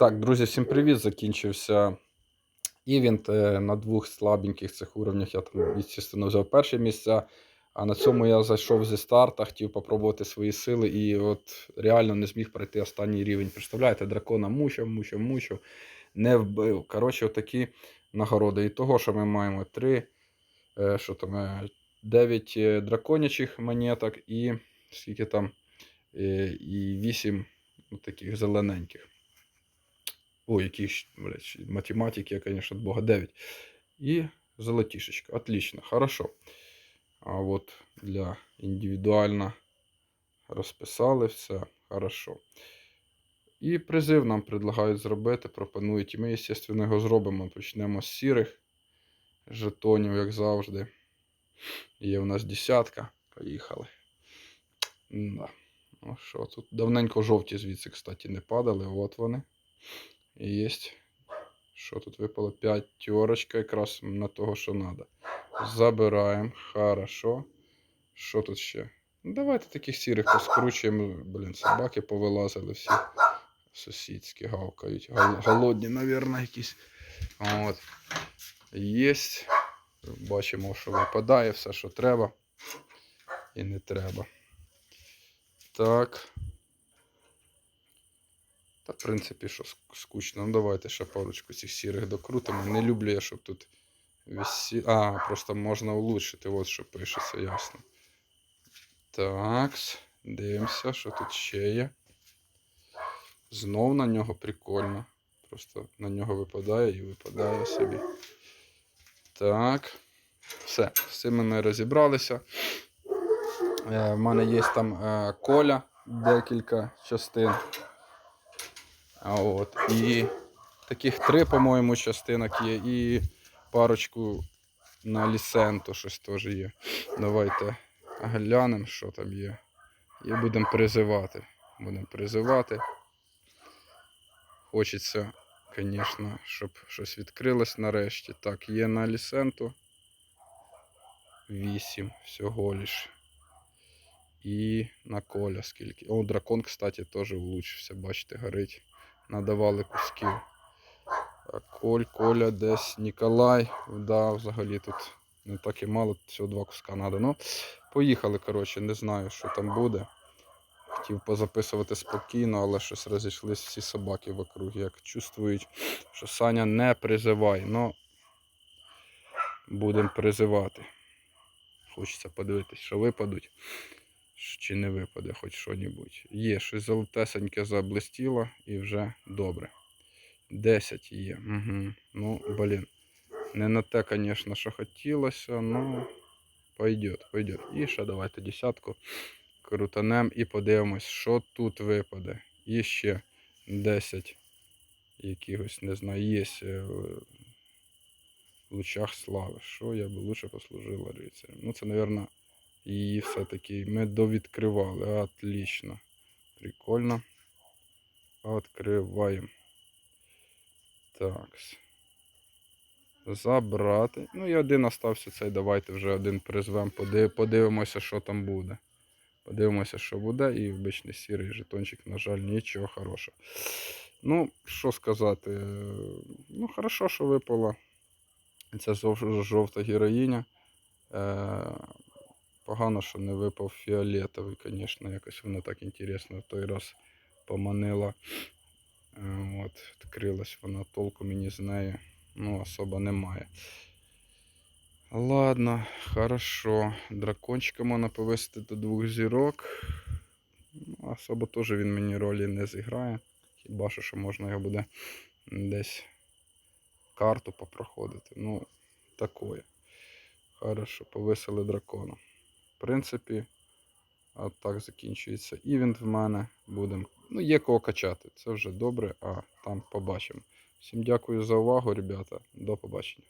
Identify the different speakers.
Speaker 1: Так, друзі, всім привіт! Закінчився івент е, на двох слабеньких цих уровнях. Я там, звісно, взяв перше місця. А на цьому я зайшов зі старта, хотів попробувати свої сили і от реально не зміг пройти останній рівень. Представляєте, дракона мучив, мучив, мучив, не вбив. Коротше, отакі нагороди. І того, що ми маємо три, е, що там, е, 9 е, драконячих монеток і скільки там, і 8 таких зелененьких. Ой, яких, блядь, математики, я, конечно, от бога 9. И золотишечка. Отлично, хорошо. А вот для індивідуально розписали все. Хорошо. І призив нам предлагають зробити, пропонують. І ми, звісно, його зробимо. Почнемо з сірих жетонів, як завжди. Є в нас десятка. Поїхали. Да. Ну що, тут давненько жовті звідси, кстати, не падали. От вони. Є. Що тут випало? П'ятерочка якраз на того, що треба. Забираємо. Хорошо. Що тут ще? Давайте таких сірих поскручуємо. Блін, собаки повилазили всі. Сусідські гавкають. Гол- Голодні, мабуть, якісь. От. Єсть. Бачимо, що випадає все, що треба. І не треба. Так. В принципі, що скучно. Ну, давайте ще парочку цих сірих докрутимо. Не люблю я, щоб тут висі... А, просто можна улучшити, от що пишеться, ясно. Так, дивимося, що тут ще є. Знов на нього прикольно. Просто на нього випадає і випадає собі. Так. Все, з цим ми розібралися. Е, в мене є там е, коля, декілька частин. А от, і таких три, по-моєму, частинок є. І парочку на лісенто щось теж є. Давайте глянемо, що там є. І будемо призивати. Будемо призивати. Хочеться, звісно, щоб щось відкрилось нарешті. Так, є на лісенту. 8 всього лиш. І на коля скільки. О, дракон, кстати, теж влучився, бачите, горить. Надавали кусків. Коль, Коля, десь Ніколай. Да, взагалі тут не так і мало, всього два куска треба. Ну, поїхали, коротше, не знаю, що там буде. Хотів позаписувати спокійно, але щось розійшлись всі собаки вокруг, як чувствують, що Саня не призивай. Ну, будемо призивати. Хочеться подивитись, що випадуть, чи не випаде хоч що-небудь. Є щось золотесеньке заблистіло і вже добре. 10 є. Угу. Ну, блін. Не на те, звісно, що хотілося, але пойдет, пойдет. І ще давайте десятку крутанем і подивимось, що тут випаде. І ще 10 якихось, не знаю, є е, в лучах слави. Що я би лучше послужила рицарем? Ну, це, мабуть, її все-таки ми довідкривали. Отлично. Прикольно. Откриваємо. Так. Забрати. Ну і один остався цей. Давайте вже один призвемо. Подивимося, що там буде. Подивимося, що буде. І обичний сірий жетончик, на жаль, нічого хорошого. Ну, що сказати. е, Ну, хорошо, що випала. Ця жовта героїня. Погано, що не випав фіолетовий, звісно, якось воно так інтересно в той раз поманила. Е, От, відкрилась вона, толку мені з неї ну, особо немає. Ладно, хорошо. Дракончика можна повисити до двох зірок. Ну, Особо теж він мені ролі не зіграє. Хіба що, що можна його буде десь карту попроходити. Ну, такое. Хорошо, повисили дракона. В принципі, от так закінчується івент в мене. Будем. Ну, є кого качати. Це вже добре, а там побачимо. Всім дякую за увагу, ребята. До побачення.